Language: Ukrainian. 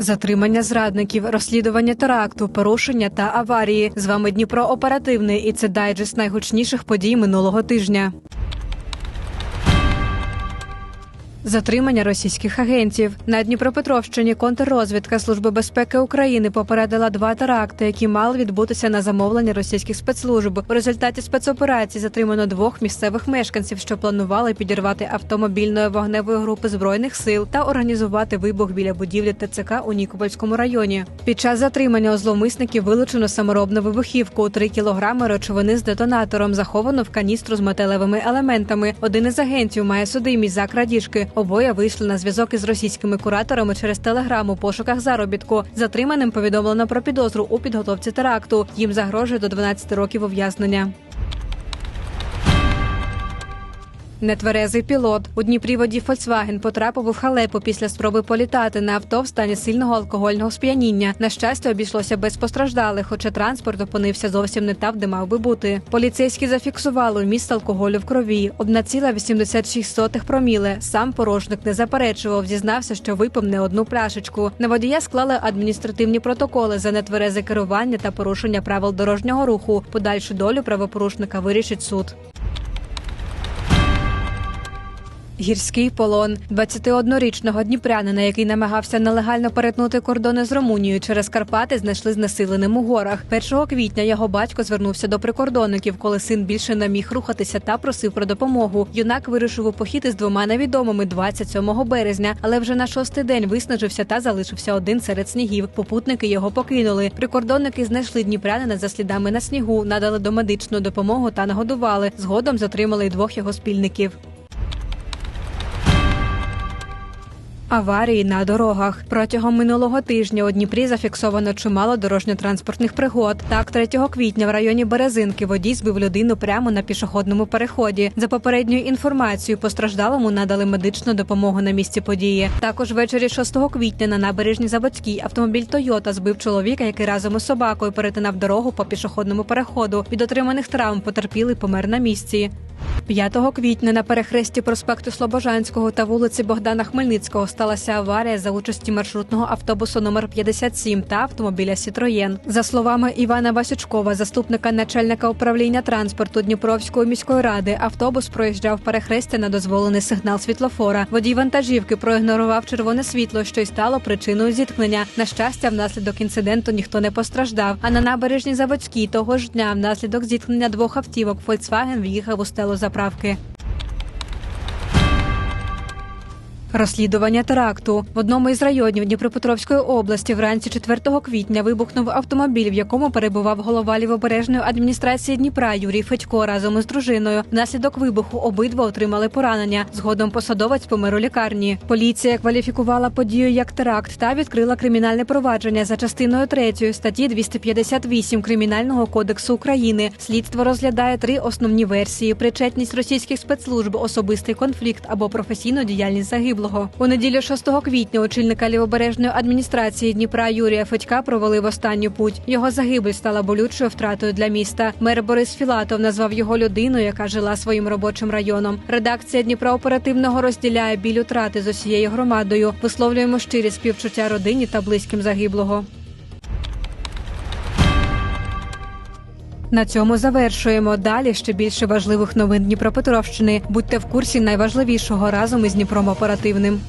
Затримання зрадників, розслідування теракту, порушення та аварії. З вами Дніпро оперативний і це дайджест найгучніших подій минулого тижня. Затримання російських агентів на Дніпропетровщині контррозвідка Служби безпеки України попередила два теракти, які мали відбутися на замовлення російських спецслужб. У результаті спецоперації затримано двох місцевих мешканців, що планували підірвати автомобільної вогневої групи збройних сил та організувати вибух біля будівлі ТЦК у Нікопольському районі. Під час затримання у зловмисників вилучено саморобну вибухівку 3 кілограми речовини з детонатором, заховано в каністру з металевими елементами. Один із агентів має судимість за крадіжки. Обоє вийшли на зв'язок із російськими кураторами через телеграм у пошуках заробітку. Затриманим повідомлено про підозру у підготовці теракту. Їм загрожує до 12 років ув'язнення. Нетверезий пілот у Дніпрі водій Volkswagen потрапив у халепу після спроби політати на авто в стані сильного алкогольного сп'яніння. На щастя, обійшлося без постраждалих, хоча транспорт опинився зовсім не там, де мав би бути. Поліцейські зафіксували вміст алкоголю в крові 1,86 проміле. Сам порожник не заперечував, зізнався, що випив не одну пляшечку. На водія склали адміністративні протоколи за нетверезе керування та порушення правил дорожнього руху. Подальшу долю правопорушника вирішить суд. Гірський полон 21-річного дніпрянина, який намагався нелегально перетнути кордони з Румунією через Карпати, знайшли знесиленим у горах. 1 квітня його батько звернувся до прикордонників, коли син більше не міг рухатися та просив про допомогу. Юнак вирушив у похід із двома невідомими 27 березня, але вже на шостий день виснажився та залишився один серед снігів. Попутники його покинули. Прикордонники знайшли дніпрянина за слідами на снігу, надали домедичну допомогу та нагодували. Згодом затримали й двох його спільників. Аварії на дорогах протягом минулого тижня у Дніпрі зафіксовано чимало дорожньо-транспортних пригод. Так, 3 квітня в районі Березинки водій збив людину прямо на пішохідному переході. За попередньою інформацією, постраждалому надали медичну допомогу на місці події. Також ввечері 6 квітня на набережній Заводській автомобіль Тойота збив чоловіка, який разом із собакою перетинав дорогу по пішохідному переходу. Від отриманих травм потерпілий помер на місці. 5 квітня на перехресті проспекту Слобожанського та вулиці Богдана Хмельницького сталася аварія за участі маршрутного автобусу номер 57 та автомобіля Сітроєн. За словами Івана Васючкова, заступника начальника управління транспорту Дніпровської міської ради, автобус проїжджав перехрестя на дозволений сигнал світлофора. Водій вантажівки проігнорував червоне світло, що й стало причиною зіткнення. На щастя, внаслідок інциденту ніхто не постраждав. А на набережній Заводській того ж дня, внаслідок зіткнення двох автівок, Volkswagen в'їхав у стелу заправки. Розслідування теракту в одному із районів Дніпропетровської області вранці 4 квітня вибухнув автомобіль, в якому перебував голова лівобережної адміністрації Дніпра Юрій Федько разом із дружиною. Внаслідок вибуху обидва отримали поранення. Згодом посадовець помер у лікарні. Поліція кваліфікувала подію як теракт та відкрила кримінальне провадження за частиною 3 статті 258 кримінального кодексу України. Слідство розглядає три основні версії: причетність російських спецслужб, особистий конфлікт або професійну діяльність загиблого. У неділю 6 квітня очільника лівобережної адміністрації Дніпра Юрія Федька провели в останню путь. Його загибель стала болючою втратою для міста. Мер Борис Філатов назвав його людиною, яка жила своїм робочим районом. Редакція Дніпра оперативного розділяє біль утрати з усією громадою. Висловлюємо щирі співчуття родині та близьким загиблого. На цьому завершуємо. Далі ще більше важливих новин Дніпропетровщини. Будьте в курсі найважливішого разом із Дніпром оперативним.